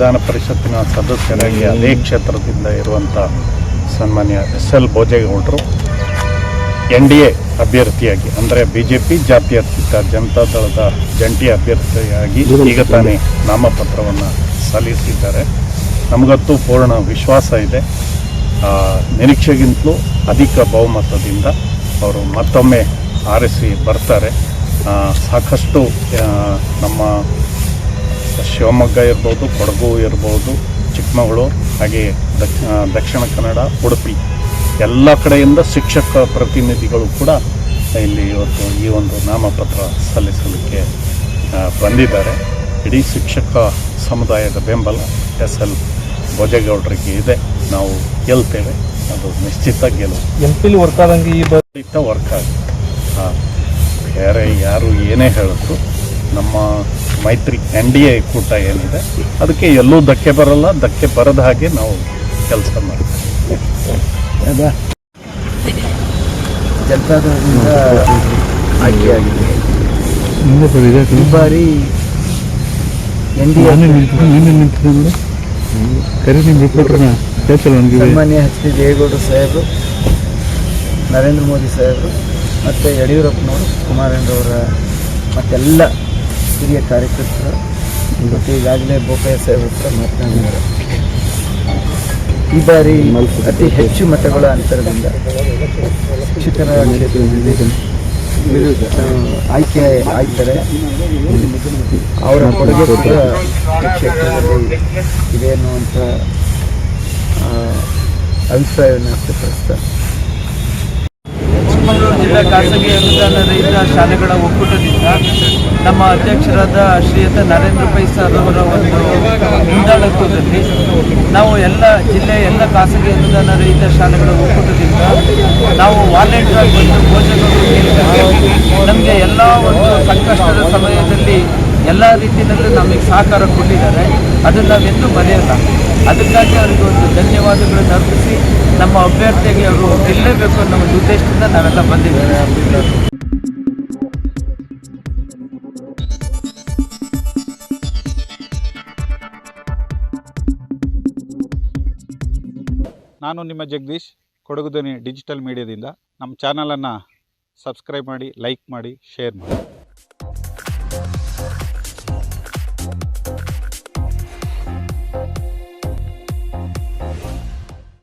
ವಿಧಾನ ಪರಿಷತ್ತಿನ ಸದಸ್ಯರಾಗಿ ಅದೇ ಕ್ಷೇತ್ರದಿಂದ ಇರುವಂಥ ಸನ್ಮಾನ್ಯ ಎಸ್ ಎಲ್ ಭೋಜೇಗೌಡರು. ಎನ್ ಡಿ ಎ ಅಭ್ಯರ್ಥಿಯಾಗಿ, ಅಂದರೆ ಬಿ ಜೆ ಪಿ ಜಾತ್ಯತೀತ ಜನತಾ ದಳದ ಜಂಟಿ ಅಭ್ಯರ್ಥಿಯಾಗಿ ಈಗ ತಾನೇ ನಾಮಪತ್ರವನ್ನು ಸಲ್ಲಿಸಿದ್ದಾರೆ. ನಮಗಂತೂ ಪೂರ್ಣ ವಿಶ್ವಾಸ ಇದೆ. ನಿರೀಕ್ಷೆಗಿಂತಲೂ ಅಧಿಕ ಬಹುಮತದಿಂದ ಅವರು ಮತ್ತೊಮ್ಮೆ ಆರಿಸಿ ಬರ್ತಾರೆ. ಸಾಕಷ್ಟು ನಮ್ಮ ಶಿವಮೊಗ್ಗ ಇರ್ಬೋದು ಕೊಡಗು ಇರ್ಬೋದು ಚಿಕ್ಕಮಗಳೂರು ಹಾಗೆ ದಕ್ಷ ದಕ್ಷಿಣ ಕನ್ನಡ ಉಡುಪಿ. ಎಲ್ಲ ಕಡೆಯಿಂದ ಶಿಕ್ಷಕ ಪ್ರತಿನಿಧಿಗಳು ಕೂಡ ಇಲ್ಲಿ ಇವತ್ತು ಈ ಒಂದು ನಾಮಪತ್ರ ಸಲ್ಲಿಸಲಿಕ್ಕೆ ಬಂದಿದ್ದಾರೆ. ಇಡೀ ಶಿಕ್ಷಕ ಸಮುದಾಯದ ಬೆಂಬಲ ಎಸ್ ಎಲ್ ಭೋಜೇಗೌಡರಿಗೆ ಇದೆ. ನಾವು ಗೆಲ್ತೇವೆ. ಅದು ನಿಶ್ಚಿತ ಗೆಲುವು. ಎಂ ಪಿಲಿ ವರ್ಕ್ ಆದಂಗೆ ಈ ಖಂಡಿತ ವರ್ಕ್ ಆಗುತ್ತೆ. ಹಾಂ ಬೇರೆ ಯಾರು ಏನೇ ಹೇಳಿದ್ರು ನಮ್ಮ ಮೈತ್ರಿ ಎನ್ ಡಿ ಎ ಕೂಟ ಏನಿದೆ ಅದಕ್ಕೆ ಎಲ್ಲೂ ಧಕ್ಕೆ ಬರಲ್ಲ ಧಕ್ಕೆ ಬರದ ಹಾಗೆ ನಾವು ಕೆಲಸ ಮಾಡ್ತೀವಿ. ಜನತಾದಳದಿಂದ ಆಯ್ಕೆಯಾಗಿದೆ. ಈ ಬಾರಿ ಎನ್ ಡಿ ಸನ್ಮಾನ್ಯ ಎಚ್ ಡಿ ದೇವೇಗೌಡರು ಸಾಹೇಬರು ನರೇಂದ್ರ ಮೋದಿ ಸಾಹೇಬರು ಮತ್ತು ಯಡಿಯೂರಪ್ಪನವರು ಕುಮಾರಣ್ಣವರ ಮತ್ತೆಲ್ಲ ಹಿರಿಯ ಕಾರ್ಯಕರ್ತರು. ಮತ್ತು ಈಗಾಗಲೇ ಬೋಪಯ್ಯ ಸಾಹೇಬ್ ಹತ್ರ ಮಾತನಾಡಿದ್ದಾರೆ. ಈ ಬಾರಿ ಅತಿ ಹೆಚ್ಚು ಮತಗಳ ಅಂತರದಿಂದ ಶಿಕ್ಷಕರ ಕ್ಷೇತ್ರದಲ್ಲಿ ಆಯ್ಕೆ ಆಯ್ತಾರೆ. ಅವರ ಕೊಡುಗೆ ಕೂಡ ಕ್ಷೇತ್ರದಲ್ಲಿ ಇದೆ ಅನ್ನುವಂಥ ಅಭಿಪ್ರಾಯವನ್ನು ವ್ಯಕ್ತಪಡಿಸ್ತಾರೆ ಜಿಲ್ಲಾ ಖಾಸಗಿ ಅನುದಾನ ರಹಿತ ಶಾಲೆಗಳ ಒಕ್ಕೂಟದಿಂದ ನಮ್ಮ ಅಧ್ಯಕ್ಷರಾದ ಶ್ರೀಯುತ ನರೇಂದ್ರ ಪೈ ಸರ್ ಅವರ ಒಂದು ಮುಂದಾಳತ್ವದಲ್ಲಿ ನಾವು ಎಲ್ಲ ಜಿಲ್ಲೆಯ ಎಲ್ಲ ಖಾಸಗಿ ಅನುದಾನ ರಹಿತ ಶಾಲೆಗಳ ಒಕ್ಕೂಟದಿಂದ ನಾವು ವಾಲೆಂಟ್ ಆಗಿ ಬಂದು ಕೇಳಿದಾಗ ನಮಗೆ ಎಲ್ಲ ಒಂದು ಸಂಕಷ್ಟದ ಸಮಯದಲ್ಲಿ ಎಲ್ಲ ರೀತಿಯಲ್ಲೂ ನಮಗೆ ಸಹಕಾರ ಕೊಟ್ಟಿದ್ದಾರೆ. ಅದನ್ನು ನಾವೆಂದೂ ಮರೆಯಲ್ಲ. ಅದಕ್ಕಾಗಿ ಅವರಿಗೆ ಒಂದು ಧನ್ಯವಾದಗಳನ್ನು ಅರ್ಪಿಸಿ ನಮ್ಮ ಅಭ್ಯರ್ಥಿಗೆ ಅವರು ಗೆಲ್ಲಬೇಕು ಅನ್ನೋ ಒಂದು ಉದ್ದೇಶದಿಂದ ನಾವೆಲ್ಲ ಬಂದಿದ್ದೇವೆ. ನಾನು ನಿಮ್ಮ ಜಗದೀಶ್, ಕೊಡಗು ಧ್ವನಿ ಡಿಜಿಟಲ್ ಮೀಡಿಯಾದಿಂದ. ನಮ್ಮ ಚಾನಲನ್ನು ಸಬ್ಸ್ಕ್ರೈಬ್ ಮಾಡಿ, ಲೈಕ್ ಮಾಡಿ, ಶೇರ್ ಮಾಡಿ.